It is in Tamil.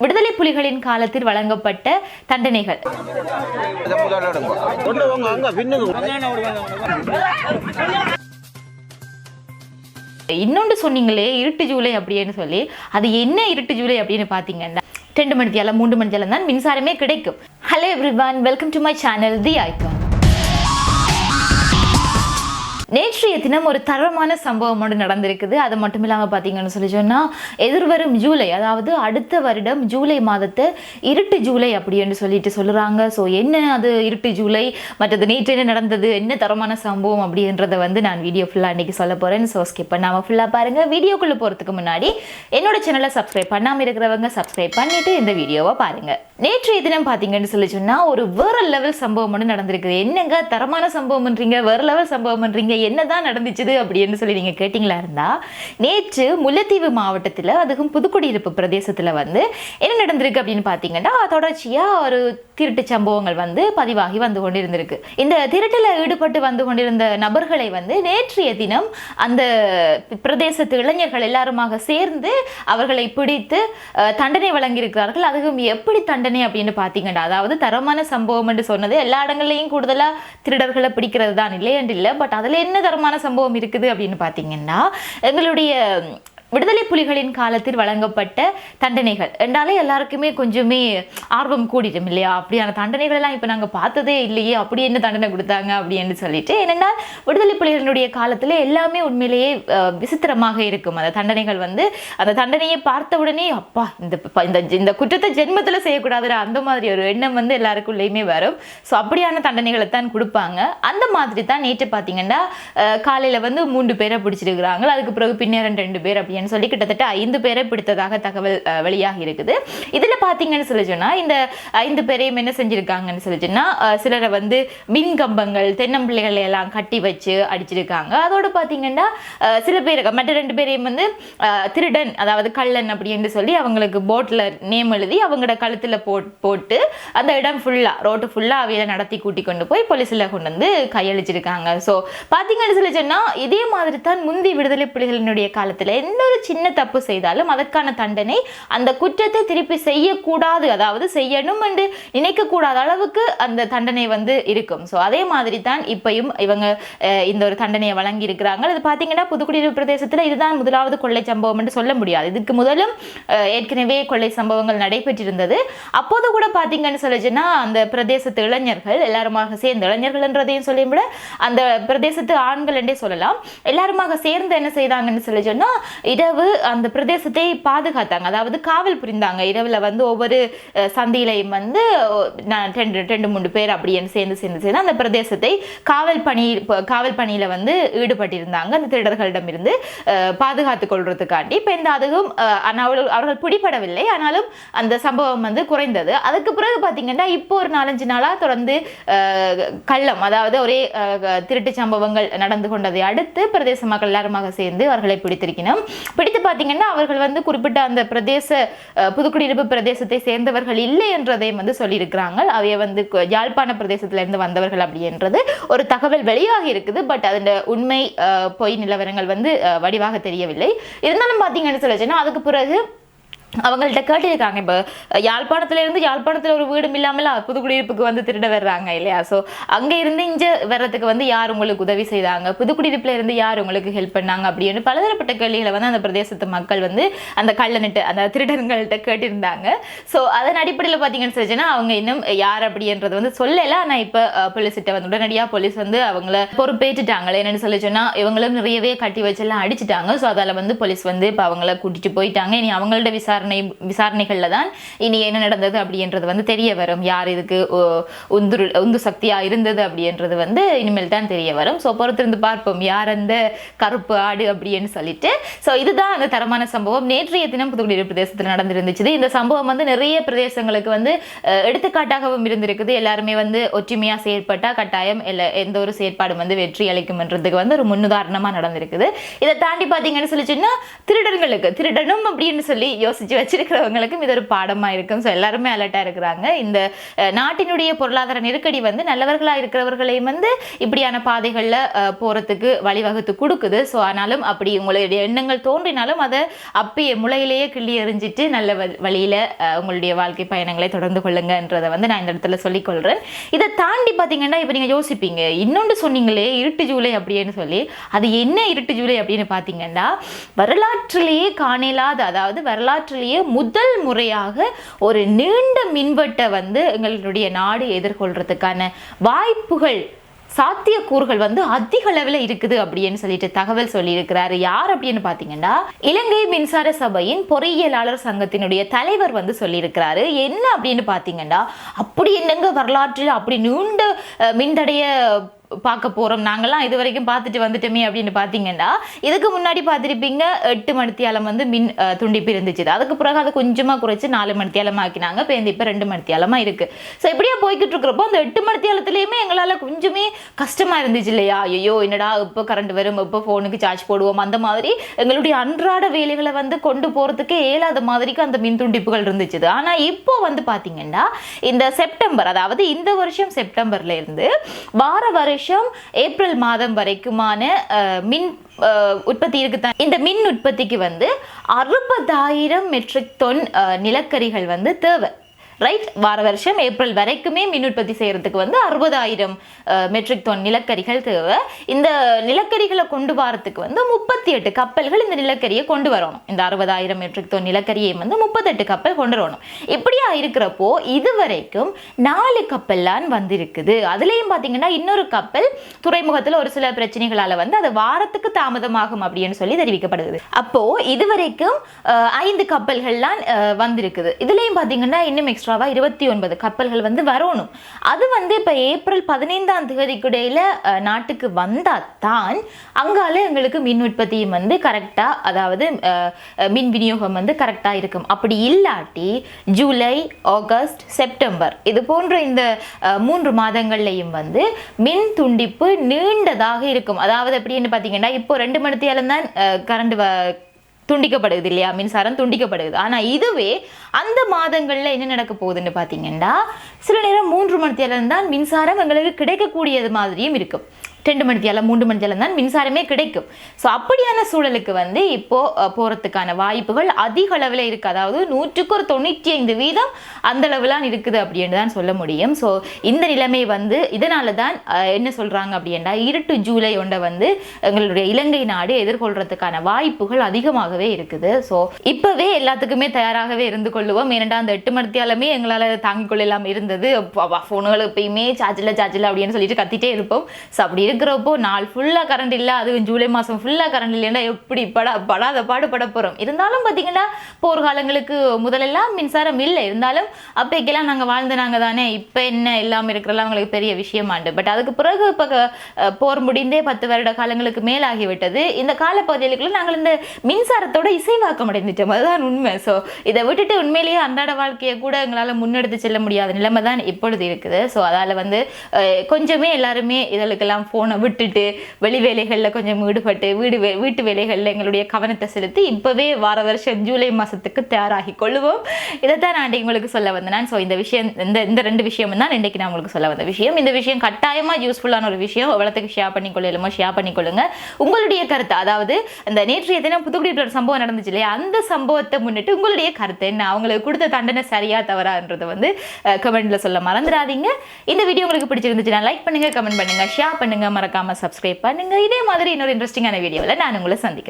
விடுதலை புலிகளின் காலத்தில் வழங்கப்பட்ட தண்டனைகள். இன்னொன்று சொன்னீங்களே இருட்டு ஜூலை அப்படின்னு சொல்லி. அது என்ன இருட்டு ஜூலை அப்படின்னு பார்த்தீங்கன்னா ரெண்டு மணி மூன்று மணி தான் மின்சாரமே கிடைக்கும். Hello everyone welcome to my channel the icon நேற்றைய தினம் ஒரு தரமான சம்பவம் ஒன்று நடந்திருக்குது. அது மட்டும் இல்லாமல் பார்த்தீங்கன்னு சொல்லி சொன்னால் எதிர்வரும் ஜூலை அதாவது அடுத்த வருடம் ஜூலை மாதத்தை இருட்டு ஜூலை அப்படின்னு சொல்லிட்டு சொல்லுறாங்க. ஸோ என்ன அது இருட்டு ஜூலை? மற்றது நேற்று என்ன நடந்தது? என்ன தரமான சம்பவம் அப்படின்றத வந்து நான் வீடியோ ஃபுல்லாக அன்றைக்கி சொல்ல போகிறேன் ஸோ ஸ்கிப் பண்ணாமல் ஃபுல்லாக பாருங்கள் வீடியோக்குள்ளே போகிறதுக்கு முன்னாடி என்னோட சேனலை சப்ஸ்கிரைப் பண்ணாமல் இருக்கிறவங்க சப்ஸ்கிரைப் பண்ணிவிட்டு இந்த வீடியோவை பாருங்கள் நேற்றைய தினம் பார்த்தீங்கன்னு சொல்லி சொன்னால் ஒரு வேறு லெவல் சம்பவம் ஒன்று நடந்திருக்குது. என்னங்க தரமான சம்பவம்ன்றீங்க? வேறு லெவல் சம்பவம்ன்றீங்க? என்னதான் நடந்துச்சுது அப்படின்னு சொல்லி நீங்கள் கேட்டிங்களா இருந்தா நேற்று முல்லைத்தீவு மாவட்டத்தில் அதுவும் புதுக்குடியிருப்பு பிரதேசத்தில் வந்து என்ன நடந்திருக்கு அப்படின்னு பார்த்தீங்கன்னா தொடர்ச்சியாக ஒரு திருட்டு சம்பவங்கள் வந்து பதிவாகி வந்து கொண்டிருந்திருக்கு. இந்த திருட்டில் ஈடுபட்டு வந்து கொண்டிருந்த நபர்களை வந்து நேற்றைய தினம் அந்த பிரதேசத்து இளைஞர்கள் எல்லாருமாக சேர்ந்து அவர்களை பிடித்து தண்டனை வழங்கியிருக்கிறார்கள். அதுவும் எப்படி தண்டனை அப்படின்னு பார்த்தீங்கன்னா அதாவது தரமான சம்பவம் என்று சொன்னது எல்லா இடங்கள்லையும் கூடுதலாக திருடர்களை பிடிக்கிறது தான் இல்லை என்று இல்லை. பட் அதில் என்ன தரமான சம்பவம் இருக்குது அப்படின்னு பார்த்தீங்கன்னா எங்களுடைய விடுதலை புலிகளின் காலத்தில் வழங்கப்பட்ட தண்டனைகள். என்றாலே எல்லாருக்குமே கொஞ்சமே ஆர்வம் கூடிடும் இல்லையா? அப்படியான தண்டனைகள் எல்லாம் இப்போ நாங்கள் பார்த்ததே இல்லையே. அப்படி என்ன தண்டனை கொடுத்தாங்க அப்படின்னு சொல்லிட்டு. என்னென்னா விடுதலை புலிகளினுடைய காலத்தில் எல்லாமே உண்மையிலேயே விசித்திரமாக இருக்கும். அந்த தண்டனைகள் வந்து அந்த தண்டனையை பார்த்த உடனே அப்பா இந்த ப- இந்த இந்த குற்றத்தை ஜென்மத்தில் செய்யக்கூடாதுடா அந்த மாதிரி ஒரு எண்ணம் வந்து எல்லாருக்குள்ளேயுமே வரும். ஸோ அப்படியான தண்டனைகளை தான் கொடுப்பாங்க. அந்த மாதிரி தான் நேற்று பார்த்தீங்கன்னா காலையில் வந்து மூன்று பேரை பிடிச்சிருக்கிறாங்க. அதுக்கு பிறகு பின்னேரன் ரெண்டு பேர் அப்படின்னு சொல்லி கிட்டத்தட்ட ஐந்து பேரை பிடித்ததாக தகவல் வெளியாகி இருக்குது. இதில் பார்த்தீங்கன்னு சொல்லி சொன்னால் இந்த ஐந்து பேரையும் என்ன செஞ்சுருக்காங்கன்னு சொல்லி சொன்னால் சிலரை வந்து மின் கம்பங்கள் தென்னம்பிள்ளைகளை எல்லாம் கட்டி வச்சு அடிச்சிருக்காங்க. அதோடு பார்த்தீங்கன்னா சில பேர் மற்ற ரெண்டு பேரையும் வந்து திருடன் அதாவது கள்ளன் அப்படின்னு சொல்லி அவங்களுக்கு போட்டில் நேம் எழுதி அவங்களோட கழுத்தில் போட் போட்டு அந்த இடம் ஃபுல்லாக ரோட்டு ஃபுல்லாக அவையில் நடத்தி கூட்டி கொண்டு போய் போலீஸில் கொண்டு வந்து கையளிச்சிருக்காங்க. ஸோ பார்த்தீங்கன்னு சொல்லி சொன்னால் இதே மாதிரி தான் முந்தி விடுதலை புலிகளினுடைய காலத்தில் எந்த ஒரு சின்ன தப்பு செய்தாலும் அதற்கான தண்டனை அந்த குற்றத்தை திருப்பி செய்யக்கூடாது அதாவது செய்யணும் என்று நினைக்கக்கூடாத அளவுக்கு அந்த தண்டனை வந்து இருக்கும். ஸோ அதே மாதிரி தான் இப்பையும் இவங்க இந்த ஒரு தண்டனையை வழங்கி இருக்கிறாங்க அது பார்த்தீங்கன்னா புதுக்குடியிருப்பு பிரதேசத்தில் இதுதான் முதலாவது கொள்ளை சம்பவம் என்று சொல்ல முடியாது. இதுக்கு முதலும் ஏற்கனவே கொள்ளை சம்பவங்கள் நடைபெற்றிருந்தது. அப்போது கூட பார்த்தீங்கன்னு சொல்லிச்சுன்னா அந்த பிரதேசத்து இளைஞர்கள் எல்லாருமாக சேர்ந்து இளைஞர்கள்ன்றதையும் சொல்லி விட அந்த பிரதேசத்து ஆண்கள் என்றே சொல்லலாம். எல்லாருமாக சேர்ந்து என்ன செய்தாங்கன்னு சொல்லி சொன்னா இரவு அந்த பிரதேசத்தை பாதுகாத்தாங்க. அதாவது காவல் புரிந்தாங்க. இரவில் வந்து ஒவ்வொரு சந்தையிலையும் வந்து நான் ரெண்டு ரெண்டு மூணு பேர் அப்படின்னு சேர்ந்து சேர்ந்து சேர்ந்து அந்த பிரதேசத்தை காவல் பணி காவல் பணியில் வந்து ஈடுபட்டிருந்தாங்க. அந்த திருடர்களிடமிருந்து பாதுகாத்து பாதுகாத்துக் கொள்றதுக்காண்டி. இப்போ இந்த அதுவும் அவர்கள் அவர்கள் பிடிபடவில்லை. ஆனாலும் அந்த சம்பவம் வந்து குறைந்தது. அதுக்கு பிறகு பார்த்தீங்கன்னா இப்போ ஒரு நாலஞ்சு நாளாக தொடர்ந்து கள்ளம் அதாவது ஒரே திருட்டு சம்பவங்கள் நடந்து கொண்டதை அடுத்து பிரதேச மக்கள் எல்லாருமாக சேர்ந்து அவர்களை பிடித்திருக்கணும். பிடித்து பார்த்தீங்கன்னா அவர்கள் வந்து குறிப்பிட்ட அந்த பிரதேச புதுக்குடியிருப்பு பிரதேசத்தை சேர்ந்தவர்கள் இல்லை என்றதையும் வந்து சொல்லியிருக்கிறாங்க. அவைய வந்து கு- யாழ்ப்பாண பிரதேசத்திலிருந்து வந்தவர்கள் அப்படின்றது ஒரு தகவல் வெளியாகி இருக்குது. பட் அதன் உண்மை பொய் நிலவரங்கள் வந்து வடிவாக தெரியவில்லை. இருந்தாலும் பார்த்தீங்கன்னு சொல்லிச்சுன்னா அதுக்கு பிறகு அவங்கள்ட்ட கேட்டிருக்காங்க. இப்போ யாழ்ப்பாணத்துல இருந்து யாழ்ப்பாணத்தில் ஒரு வீடும் இல்லாமல் புதுக்குடியிருப்புக்கு வந்து திருட வர்றாங்க இல்லையா? ஸோ அங்கே இருந்து இங்கே வர்றதுக்கு வந்து யார் உங்களுக்கு உதவி செய்தாங்க? புதுக்குடியிருப்புல இருந்து யார் உங்களுக்கு ஹெல்ப் பண்ணாங்க அப்படின்னு பலதரப்பட்ட கேள்விகளை வந்து அந்த பிரதேசத்து மக்கள் வந்து அந்த கள்ளனிட்டு அந்த திருடர்கள்ட்ட கேட்டிருந்தாங்க. ஸோ அதன் அடிப்படையில் பார்த்தீங்கன்னு சொல்லிச்சுன்னா அவங்க இன்னும் யார் அப்படின்றது வந்து சொல்லலை. ஆனால் இப்போ போலீஸ்கிட்ட வந்து உடனடியாக போலீஸ் வந்து அவங்கள பொறுப்பேற்றுட்டாங்களே என்னென்னு சொல்லி சொன்னால் இவங்களும் நிறையவே கட்டி வச்செல்லாம் அடிச்சிட்டாங்க. ஸோ அதால் வந்து போலீஸ் வந்து இப்போ அவங்கள கூட்டிட்டு போயிட்டாங்க. இனி அவங்களோட விசாரணை விசாரணைகளில் தான் இனி என்ன நடந்தது அப்படின்றது வந்து தெரிய வரும். யார் இதுக்கு உந்துரு உந்து உந்து சக்தியா இருந்தது அப்படின்றது வந்து இனிமேல் தான் தெரிய வரும். ஸோ பொறுத்திருந்து பார்ப்போம். யார் அந்த கருப்பு ஆடு அப்படின்னு சொல்லிட்டு. ஸோ இதுதான் அந்த தரமான சம்பவம். நேற்றைய தினம் புதுக்குடி பிரதேசத்தில் நடந்திருந்துச்சு. இந்த சம்பவம் வந்து நிறைய பிரதேசங்களுக்கு வந்து எடுத்துக்காட்டாகவும் இருந்திருக்குது. எல்லாருமே வந்து ஒற்றுமையாக செயற்பட்டால் கட்டாயம் இல்லை எந்த ஒரு செயற்பாடும் வந்து வெற்றி அளிக்கும்ன்றதுக்கு வந்து ஒரு முன்னுதாரணமாக நடந்திருக்குது. இதை தாண்டி பார்த்தீங்கன்னு சொல்லிச்சுன்னா திருடர்களுக்கு திருடனும் அப்படின்னு சொல்லி யோசிச்சு வச்சிருக்கிறவங்களுக்கும் இது ஒரு பாடமாக இருக்கும். ஸோ எல்லாருமே அலர்ட்டாக இருக்கிறாங்க. இந்த நாட்டினுடைய பொருளாதார நெருக்கடி வந்து நல்லவர்களாக இருக்கிறவர்களையும் வந்து இப்படியான பாதைகளில் போகிறதுக்கு வழிவகுத்து கொடுக்குது. ஸோ ஆனாலும் அப்படி உங்களுடைய எண்ணங்கள் தோன்றினாலும் அதை அப்பயே முளையிலேயே கிள்ளி எறிஞ்சிட்டு நல்ல வ- உங்களுடைய வாழ்க்கை பயணங்களை தொடர்ந்து கொள்ளுங்கன்றதை வந்து நான் இந்த இடத்துல சொல்லிக்கொள்கிறேன் இதை தாண்டி பார்த்தீங்கன்னா இப்போ நீங்கள் யோசிப்பீங்க. இன்னொன்று சொன்னீங்களே இருட்டு ஜூலை அப்படின்னு சொல்லி. அது என்ன இருட்டு ஜூலை அப்படின்னு பார்த்தீங்கன்னா வரலாற்றிலேயே காணலாத அதாவது வரலாற்றிலேயே முதல் முறையாக ஒரு நீண்ட மின்வெட்டை வந்து எங்களுடைய நாடு எதிர்கொள்றதுக்கான வாய்ப்புகள் சாத்தியக்கூறுகள் வந்து அதிக அளவில் இருக்குது அப்படின்னு சொல்லிட்டு தகவல் சொல்லியிருக்கிறாரு. யார் அப்படின்னு பார்த்தீங்கன்னா இலங்கை மின்சார சபையின் பொறியியலாளர் சங்கத்தினுடைய தலைவர் வந்து சொல்லியிருக்கிறாரு. என்ன அப்படின்னு பார்த்தீங்கன்னா அப்படி என்னங்க வரலாற்றில் அப்படி நீண்ட மின்தடைய பார்க்க போகிறோம் நாங்கள்லாம் இது வரைக்கும் பார்த்துட்டு வந்துட்டோமே அப்படின்னு பார்த்தீங்கன்னா இதுக்கு முன்னாடி பார்த்துருப்பீங்க எட்டு மணித்தியாலம் வந்து மின் துண்டிப்பு இருந்துச்சு அதுக்கு பிறகு அதை கொஞ்சமாக குறைச்சி நாலு மணித்தியாலம் ஆக்கினாங்க. இப்போ இந்த இப்போ ரெண்டு மணித்தியாலமாக இருக்குது ஸோ இப்படியே போய்கிட்டு இருக்கிறப்போ அந்த எட்டு மணித்தியாலத்துலேயுமே எங்களால் கொஞ்சமே கஷ்டமாக இருந்துச்சு இல்லையா? ஐயோ என்னடா இப்போ கரண்ட் வரும் இப்போ ஃபோனுக்கு சார்ஜ் போடுவோம் அந்த மாதிரி எங்களுடைய அன்றாட வேலைகளை வந்து கொண்டு போகிறதுக்கே இயலாத மாதிரிக்கு அந்த மின் துண்டிப்புகள் இருந்துச்சு ஆனால் இப்போ வந்து பார்த்தீங்கன்னா இந்த செப்டம்பர் அதாவது இந்த வருஷம் செப்டம்பர்லேருந்து வார வரை வருஷம் ஏப்ரல் மாதம் வரைக்குமான மின் உற்பத்தி இருக்குதான் இந்த மின் உற்பத்திக்கு வந்து அறுபதாயிரம் மெட்ரிக் தொன் நிலக்கரிகள் வந்து தேவை. ரைட் வார வருஷம் ஏப்ரல் வரைக்குமே மின் உற்பத்தி செய்யறதுக்கு வந்து அறுபதாயிரம் மெட்ரிக் டன் நிலக்கரிகள் தேவை. இந்த நிலக்கரிகளை கொண்டு வரதுக்கு வந்து முப்பத்தி எட்டு கப்பல்கள் இந்த நிலக்கரியை கொண்டு வரணும். இந்த அறுபதாயிரம் மெட்ரிக் டன் நிலக்கரியை வந்து முப்பத்தெட்டு கப்பல் கொண்டு வரணும். இப்படியா இருக்கிறப்போ இது வரைக்கும் நாலு கப்பல்லாம் வந்திருக்குது. அதுலேயும் பார்த்தீங்கன்னா இன்னொரு கப்பல் துறைமுகத்தில் ஒரு சில பிரச்சனைகளால வந்து அது வாரத்துக்கு தாமதமாகும் அப்படின்னு சொல்லி தெரிவிக்கப்படுது. அப்போ இதுவரைக்கும் ஐந்து கப்பல்கள்லாம் அஹ், வந்திருக்குது. இதுலேயும் பார்த்தீங்கன்னா இன்னும் எக்ஸ்ட்ராவாக இருபத்தி ஒன்பது கப்பல்கள் வந்து வரணும். அது வந்து இப்போ ஏப்ரல் பதினைந்தாம் தேதிக்குடையில் நாட்டுக்கு வந்தால் தான் அங்கால எங்களுக்கு மின் உற்பத்தியும் வந்து கரெக்டாக அதாவது மின் விநியோகம் வந்து கரெக்டாக இருக்கும். அப்படி இல்லாட்டி ஜூலை ஆகஸ்ட் செப்டம்பர் இது போன்ற இந்த மூன்று மாதங்கள்லையும் வந்து மின் துண்டிப்பு நீண்டதாக இருக்கும். அதாவது எப்படின்னு பார்த்தீங்கன்னா இப்போ ரெண்டு மணி நேரம் தான் கரண்ட் துண்டிக்கப்படுது இல்லையா? மின்சாரம் துண்டிக்கப்படுது ஆனால் இதுவே அந்த மாதங்களில் என்ன நடக்க போகுதுன்னு பார்த்தீங்கன்னா சில நேரம் மூன்று மணி நேரம் தான் மின்சாரம் எங்களுக்கு கிடைக்கக்கூடியது மாதிரியும் இருக்கும். ரெண்டு மணித்தியாலம் மூன்று மணித்தியாலம் தான் மின்சாரமே கிடைக்கும். ஸோ அப்படியான சூழலுக்கு வந்து இப்போது போகிறதுக்கான வாய்ப்புகள் அதிக அளவில் இருக்குது அதாவது நூற்றுக்கு ஒரு தொண்ணூற்றி ஐந்து வீதம் அந்த அளவுலாம் இருக்குது அப்படின்னு தான் சொல்ல முடியும். ஸோ இந்த நிலைமை வந்து இதனால தான் என்ன சொல்கிறாங்க அப்படின்னா இருட்டு ஜூலை ஒன்றை வந்து எங்களுடைய இலங்கை நாடு எதிர்கொள்கிறதுக்கான வாய்ப்புகள் அதிகமாகவே இருக்குது. ஸோ இப்போவே எல்லாத்துக்குமே தயாராகவே இருந்து கொள்ளுவோம். ஏனெண்டா அந்த எட்டு மணித்தியாலுமே எங்களால் தாங்கிக் கொள்ளலாம் இருந்தது. ஃபோனுகள் எப்பயுமே சார்ஜில் சார்ஜில் அப்படின்னு சொல்லிட்டு கத்திட்டே இருப்போம். ஸோ அப்படி இருக்கிறப்போ நாள் ஃபுல்லாக கரண்ட் இல்லை அதுவும் ஜூலை மாதம் ஃபுல்லாக கரண்ட் இல்லைன்னா எப்படி படா படாத பாடு பட போகிறோம் இருந்தாலும் பார்த்தீங்கன்னா போர்க்காலங்களுக்கு முதலெல்லாம் மின்சாரம் இல்லை. இருந்தாலும் அப்போக்கெல்லாம் நாங்கள் வாழ்ந்தனாங்க தானே. இப்போ என்ன இல்லாமல் இருக்கிறலாம் அவங்களுக்கு பெரிய விஷயமாண்டு. பட் அதுக்கு பிறகு இப்போ போர் முடிந்தே பத்து வருட காலங்களுக்கு மேலாகிவிட்டது. இந்த காலப்பகுதிகளுக்குள்ள நாங்கள் இந்த மின்சாரத்தோட இசைவாக்கம் அடைந்துட்டோம் அதுதான் உண்மை. ஸோ இதை விட்டுட்டு உண்மையிலேயே அன்றாட வாழ்க்கையை கூட எங்களால் முன்னெடுத்து செல்ல முடியாத நிலைமை தான் இப்பொழுது இருக்குது. ஸோ அதால் வந்து கொஞ்சமே எல்லாருமே இதழுக்கெல்லாம் ஃபோன் விட்டுட்டு வெளி வேலைகளில் கொஞ்சம் ஈடுபட்டு வீடு வே வீட்டு வேலைகளில் எங்களுடைய கவனத்தை செலுத்தி இப்போவே வார வருஷம் ஜூலை மாதத்துக்கு தயாராகி கொள்ளுவோம் இதைத்தான் நான் உங்களுக்கு சொல்ல வந்தேன். ஸோ இந்த விஷயம் இந்த இந்த ரெண்டு விஷயம் தான் இன்றைக்கு நான் உங்களுக்கு சொல்ல வந்த விஷயம். இந்த விஷயம் கட்டாயமாக யூஸ்ஃபுல்லான ஒரு விஷயம். எவ்வளோத்துக்கு ஷேர் பண்ணிக்கொள்ளலுமோ ஷேர் பண்ணிக்கொள்ளுங்க உங்களுடைய கருத்து அதாவது அந்த நேற்றைய தினம் புதுக்குடியில் ஒரு சம்பவம் நடந்துச்சு இல்லையா? அந்த சம்பவத்தை முன்னிட்டு உங்களுடைய கருத்து என்ன? அவங்களுக்கு கொடுத்த தண்டனை சரியா தவறான்றதை வந்து கமெண்ட்ல சொல்ல மறந்துடாதீங்க. இந்த வீடியோ உங்களுக்கு பிடிச்சிருந்துச்சுன்னா லைக் பண்ணுங்க கமெண்ட் பண்ணுங்க ஷேர் பண்ணுங்க. மறக்காம சப்ஸ்கிரைப் பண்ணுங்கள் இதே மாதிரி இன்னொரு இன்ட்ரெஸ்டிங்கான வீடியோவில் நான் உங்களை சந்திக்கிறேன்.